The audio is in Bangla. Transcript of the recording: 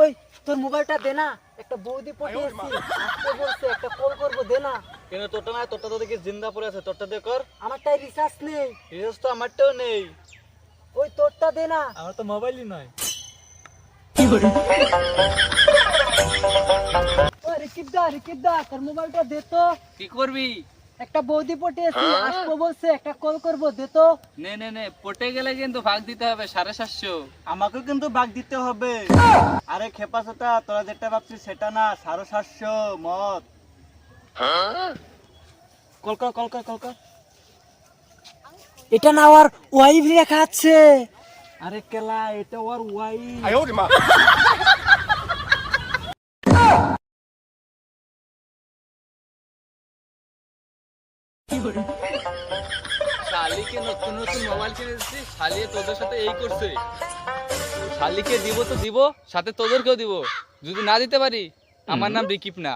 ওই তোর মোবাইলটা দে না। একটা বৌদি পটিয়েছি আসতে বলছে একটা কল করব দে না। কেন তোরটা না তোরটা তো দেখি জিন্দা পড়ে আছে তোরটা দিয়ে কর। আমারটাই রিচার্জ নেই। রিচার্জ তো আমারটাও নেই। ওই তোরটা দে না। আমার তো মোবাইলই নয়। ওই রিকিব দা রিকিব দা তোর মোবাইলটা দে তো। কি করবি? একটা বৌদি পটিয়েছি আসব বলছে একটা কল করব দে তো। নে নে নে পটে গেলে কিন্তু ভাগ দিতে হবে সাড়ে সাতশো। আমাকেও কিন্তু ভাগ দিতে হবে। আরে খেপা সেটা তোরা যেটা ভাবছিস সেটা না সাড়ে সাতশো মত কল কর কল কর কল কর। এটা না আর ওয়াইফ লেখা আছে। আরে কেলা এটা ওর ওয়াই শালিকে নতুন নতুন মোবাইল কিনে দিচ্ছি শালি তোদের সাথে এই করছে। শালিকে দিব তো দিব সাথে তোদেরকেও দিব। যদি না দিতে পারি আমার নাম রিকিপ না